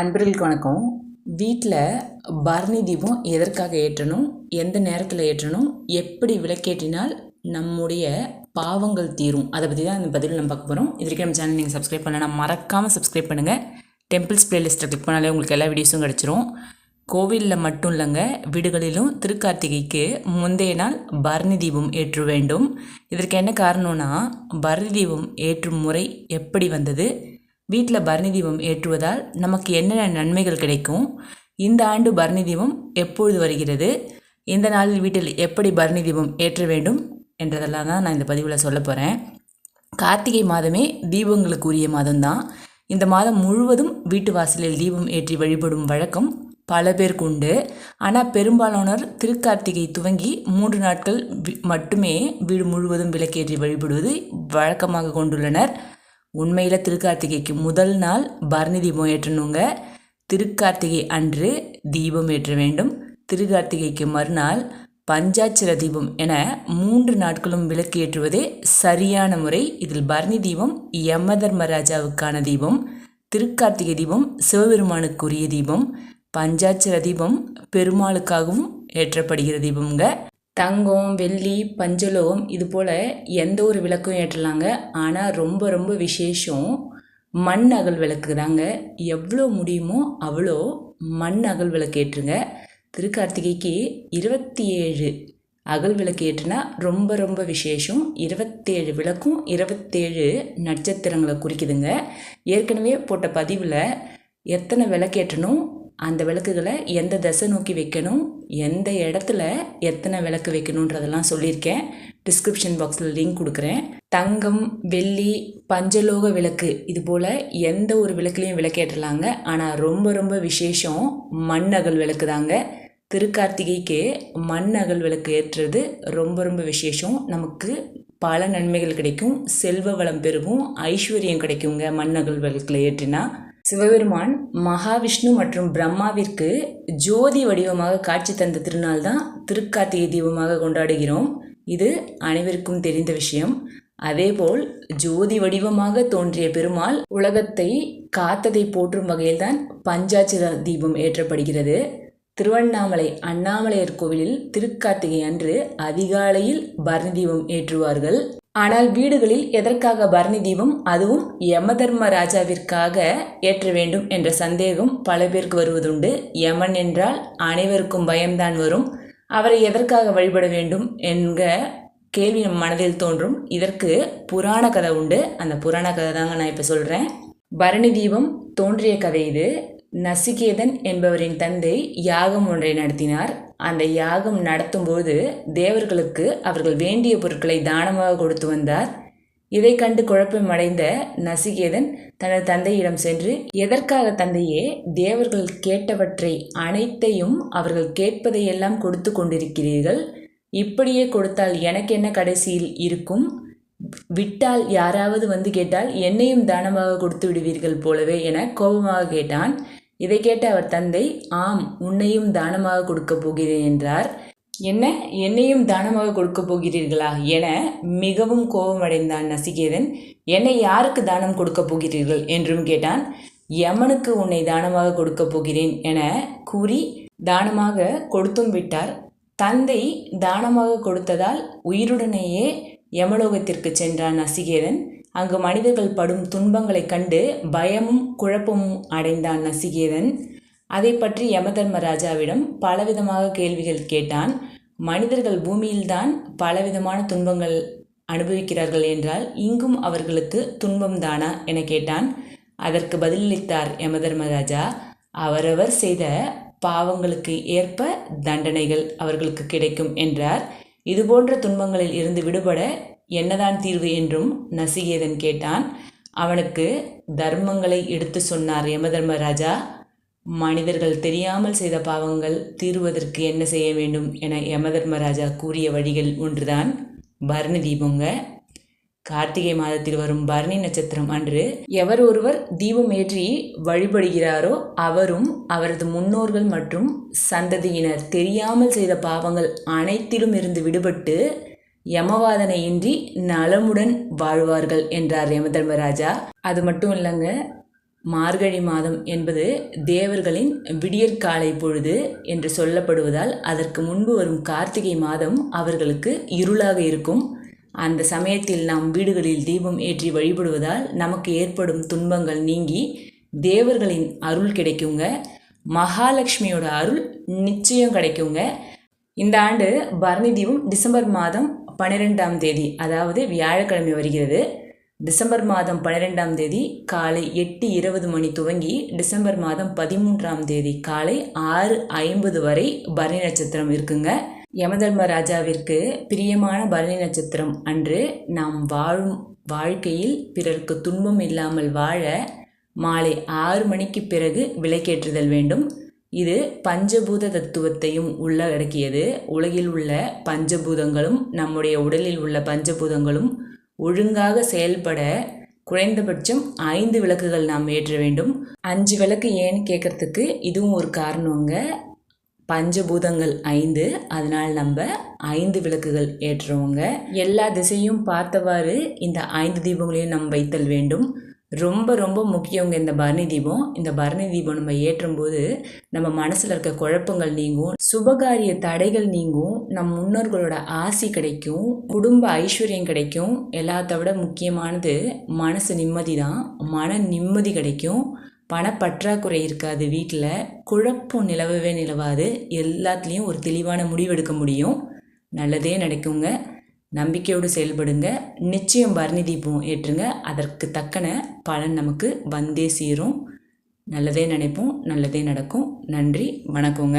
நண்பர்களுக்கு வணக்கம். வீட்டில் பரணி தீபம் எதற்காக ஏற்றணும்? எந்த நேரத்தில் ஏற்றணும்? எப்படி விளக்கேற்றினால் நம்முடைய பாவங்கள் தீரும். அதை பற்றி தான் இந்த பதிவில் நம்ம பார்க்க போகிறோம் இது வரைக்கும் நம்ம சேனல் நீங்கள் சப்ஸ்கிரைப் பண்ணலைன்னா மறக்காமல் சப்ஸ்கிரைப் பண்ணுங்கள் டெம்பிள்ஸ் பிளேலிஸ்ட்டை கிளிக் பண்ணாலே உங்களுக்கு எல்லா வீடியோஸும் கிடச்சிரும். கோவிலில் மட்டும் இல்லைங்க வீடுகளிலும் திருக்கார்த்திகைக்கு முந்தைய நாள் பரணி தீபம் ஏற்ற வேண்டும். இதற்கு என்ன காரணம்னா பரணி தீபம் ஏற்றும் முறை எப்படி வந்தது? வீட்டில் பரணி தீபம் ஏற்றுவதால் நமக்கு என்னென்ன நன்மைகள் கிடைக்கும்? இந்த ஆண்டு பரணி தீபம் எப்பொழுது வருகிறது? இந்த நாளில் வீட்டில் எப்படி பரணி தீபம் ஏற்ற வேண்டும்? என்றதெல்லாம் தான் நான் இந்த பதிவில் சொல்ல போகிறேன் கார்த்திகை மாதமே தீபங்களுக்குரிய மாதம்தான். இந்த மாதம் முழுவதும் வீட்டு வாசலில் தீபம் ஏற்றி வழிபடும் வழக்கம் பல பேருக்கு உண்டு. ஆனால் பெரும்பாலானோர் திருக்கார்த்திகை துவங்கி மூன்று நாட்கள் மட்டுமே வீடு முழுவதும் விளக்கேற்றி வழிபடுவது வழக்கமாக கொண்டுள்ளனர். உண்மையில் திருக்கார்த்திகைக்கு முதல் நாள் பரணி தீபம் ஏற்றணுங்க. திருக்கார்த்திகை அன்று தீபம் ஏற்ற வேண்டும். திருக்கார்த்திகைக்கு மறுநாள் பஞ்சாட்சர தீபம் என மூன்று நாட்களும் விளக்கு ஏற்றுவதே சரியான முறை. இதில் பரணி தீபம் யம தர்மராஜாவுக்கான தீபம் திருக்கார்த்திகை தீபம் சிவபெருமானுக்குரிய தீபம் பஞ்சாட்சர தீபம் பெருமாளுக்காகவும் ஏற்றப்படுகிற தீபம்ங்க. தங்கம் வெள்ளி பஞ்சலோகம் இது போல் எந்த ஒரு விளக்கும் ஏற்றலாங்க. ஆனால் ரொம்ப ரொம்ப விசேஷம் மண் அகல் விளக்கு தாங்க. எவ்வளோ முடியுமோ அவ்வளோ மண் அகல் விளக்கு ஏற்றுங்க. திருக்கார்த்திகைக்கு இருபத்தி ஏழு அகல் விளக்கு ஏற்றுனா ரொம்ப ரொம்ப விசேஷம். இருபத்தேழு விளக்கும் இருபத்தேழு நட்சத்திரங்களை குறிக்குதுங்க. ஏற்கனவே போட்ட பதிவில் எத்தனை விளக்கேற்றணும் அந்த விளக்குகளை எந்த திசை நோக்கி வைக்கணும் எந்த இடத்துல எத்தனை விளக்கு வைக்கணுன்றதெல்லாம் சொல்லியிருக்கேன். டிஸ்கிரிப்ஷன் பாக்ஸில் லிங்க் கொடுக்குறேன். தங்கம் வெள்ளி பஞ்சலோக விளக்கு இது போல் எந்த ஒரு விளக்குலேயும் விளக்கேற்றலாங்க. ஆனால் ரொம்ப ரொம்ப விசேஷம் மண் அகல் விளக்கு தாங்க. திருக்கார்த்திகைக்கு மண் அகல் விளக்கு ஏற்றுறது ரொம்ப ரொம்ப விசேஷம். நமக்கு பல நன்மைகள் கிடைக்கும். செல்வ வளம் பெருகும். ஐஸ்வர்யம் கிடைக்குங்க மண் அகல் விளக்கில் ஏற்றினா. சிவபெருமான் மகாவிஷ்ணு மற்றும் பிரம்மாவிற்கு ஜோதி வடிவமாக காட்சி தந்த திருநாள் தான் திருக்கார்த்திகை தீபமாக கொண்டாடுகிறோம். இது அனைவருக்கும் தெரிந்த விஷயம். அதேபோல் ஜோதி வடிவமாக தோன்றிய பெருமாள் உலகத்தை காத்ததை போற்றும் வகையில்தான் பஞ்சாட்சர தீபம் ஏற்றப்படுகிறது. திருவண்ணாமலை அண்ணாமலையர் கோவிலில் திருக்கார்த்திகை அன்று அதிகாலையில் பரணி தீபம் ஏற்றுவார்கள். ஆனால் வீடுகளில் எதற்காக பரணி தீபம்? அதுவும் யமதர்ம ராஜாவிற்காக ஏற்ற வேண்டும் என்ற சந்தேகம் பல பேருக்கு வருவதுண்டு. யமன் என்றால் அனைவருக்கும் பயம்தான் வரும். அவரை எதற்காக வழிபட வேண்டும் என்க கேள்வி நம் மனதில் தோன்றும். இதற்கு புராண கதை உண்டு. அந்த புராண கதை தாங்க நான் இப்போ சொல்கிறேன் பரணி தீபம் தோன்றிய கதை இது. நசிகேதன் என்பவரின் தந்தை யாகம் ஒன்றை நடத்தினார். அந்த யாகம் நடத்தும்போது தேவர்களுக்கு அவர்கள் வேண்டிய பொருட்களை தானமாக கொடுத்து வந்தார். இதை கண்டு குழப்பம் அடைந்த நசிகேதன் தனது தந்தையிடம் சென்று எதற்காக தந்தையே தேவர்கள் கேட்டவற்றை அனைத்தையும் அவர்கள் கேட்பதையெல்லாம் கொடுத்து கொண்டிருக்கிறீர்கள். இப்படியே கொடுத்தால் எனக்கு என்ன கடைசியில் இருக்கும்? விட்டால் யாராவது வந்து கேட்டால் என்னையும் தானமாக கொடுத்து விடுவீர்கள் போலவே என கோபமாக கேட்டான். இதை கேட்ட அவர் தந்தை ஆம் உன்னையும் தானமாக கொடுக்கப் போகிறேன் என்றார். என்ன? என்னையும் தானமாக கொடுக்கப் போகிறீர்களா? என மிகவும் கோபமடைந்தான் நசிகேதன். என்னை யாருக்கு தானம் கொடுக்கப் போகிறீர்கள்? என்றும் கேட்டான். யமனுக்கு உன்னை தானமாக கொடுக்கப் போகிறேன் என கூறி தானமாக கொடுத்தும் விட்டார். தந்தை தானமாக கொடுத்ததால் உயிருடனேயே யமலோகத்திற்கு சென்றான் நசிகேதன். அங்கு மனிதர்கள் படும் துன்பங்களைக் கண்டு பயமும் குழப்பமும் அடைந்தான் நசிகேதன். அதை பற்றி யமதர்மராஜாவிடம் பலவிதமாக கேள்விகள் கேட்டான். மனிதர்கள் பூமியில்தான் பலவிதமான துன்பங்கள் அனுபவிக்கிறார்கள் என்றால் இங்கும் அவர்களுக்கு துன்பம்தானா என கேட்டான். அதற்கு பதிலளித்தார் யமதர்மராஜா அவரவர் செய்த பாவங்களுக்கு ஏற்ப தண்டனைகள் அவர்களுக்கு கிடைக்கும் என்றார். இதுபோன்ற துன்பங்களில் இருந்து விடுபட என்னதான் தீர்வு என்றும் நசிகேதன் கேட்டான். அவனுக்கு தர்மங்களை எடுத்து சொன்னார் யமதர்மராஜா. மனிதர்கள் தெரியாமல் செய்த பாவங்கள் தீர்வதற்கு என்ன செய்ய வேண்டும் என யமதர்மராஜா கூறிய வழிகள் ஒன்றுதான். பரணி தீபங்க. கார்த்திகை மாதத்தில் வரும் பரணி நட்சத்திரம் அன்று எவர் ஒருவர் தீபம் ஏற்றி வழிபடுகிறாரோ அவரும் அவரது முன்னோர்கள் மற்றும் சந்ததியினர் தெரியாமல் செய்த பாவங்கள் அனைத்திலும் இருந்து விடுபட்டு யமவாதனையின்றி நலமுடன் வாழ்வார்கள் என்றார் யமதர்மராஜா அது மட்டும் இல்லைங்க மார்கழி மாதம் என்பது தேவர்களின் விடியற்காலை பொழுது என்று சொல்லப்படுவதால் அதற்கு முன்பு வரும் கார்த்திகை மாதம் அவர்களுக்கு இருளாக இருக்கும். அந்த சமயத்தில் நாம் வீடுகளில் தீபம் ஏற்றி வழிபடுவதால் நமக்கு ஏற்படும் துன்பங்கள் நீங்கி தேவர்களின் அருள் கிடைக்குங்க. மகாலட்சுமியோட அருள் நிச்சயம் கிடைக்குங்க. இந்த ஆண்டு பரணி தீபம் டிசம்பர் மாதம் பன்னிரெண்டாம் தேதி அதாவது வியாழக்கிழமை வருகிறது. டிசம்பர் மாதம் பன்னிரெண்டாம் தேதி காலை எட்டு இருபது மணி துவங்கி டிசம்பர் மாதம் பதிமூன்றாம் தேதி காலை ஆறு ஐம்பது வரை பரணி நட்சத்திரம் இருக்குங்க. யமதர்ம ராஜாவிற்கு பிரியமான பரணி நட்சத்திரம் அன்று நாம் வாழும் வாழ்க்கையில் பிறருக்கு துன்பம் இல்லாமல் வாழ மாலை ஆறு மணிக்கு பிறகு விளக்கேற்றுதல் வேண்டும். இது பஞ்சபூத தத்துவத்தையும் உள்ளடக்கியது. உலகில் உள்ள பஞ்சபூதங்களும் நம்முடைய உடலில் உள்ள பஞ்சபூதங்களும் ஒழுங்காக செயல்பட குறைந்தபட்சம் ஐந்து விளக்குகள் நாம் ஏற்ற வேண்டும். அஞ்சு விளக்கு ஏன்னு கேட்குறதுக்கு இதுவும் ஒரு காரணங்க. பஞ்சபூதங்கள் ஐந்து அதனால் நம்ம ஐந்து விளக்குகள் ஏற்றுவோங்க எல்லா திசையும் பார்த்தவாறு இந்த ஐந்து தீபங்களையும் நாம் வைத்தல் வேண்டும். ரொம்ப ரொம்ப முக்கியங்க இந்த பரணி தீபம் இந்த பரணி தீபம் நம்ம ஏற்றும் போது நம்ம மனசில் இருக்க குழப்பங்கள் நீங்கும் சுபகாரிய தடைகள் நீங்கும் நம் முன்னோர்களோட ஆசி கிடைக்கும் குடும்ப ஐஸ்வர்யம் கிடைக்கும். எல்லாத்த விட முக்கியமானது மனசு நிம்மதி தான். மன நிம்மதி கிடைக்கும். பணப்பற்றாக்குறை இருக்காது வீட்டில் குழப்பம் நிலவவே நிலவாது. எல்லாத்துலேயும் ஒரு தெளிவான முடிவெடுக்க முடியும். நல்லதே நடக்குங்க. நம்பிக்கையோடு செயல்படுங்க. நிச்சயம் பரணி தீபம் ஏற்றுங்க. அதற்கு தக்கன பலன் நமக்கு வந்தே சீரும். நல்லதே நினைப்போம். நல்லதே நடக்கும். நன்றி. வணக்கங்க.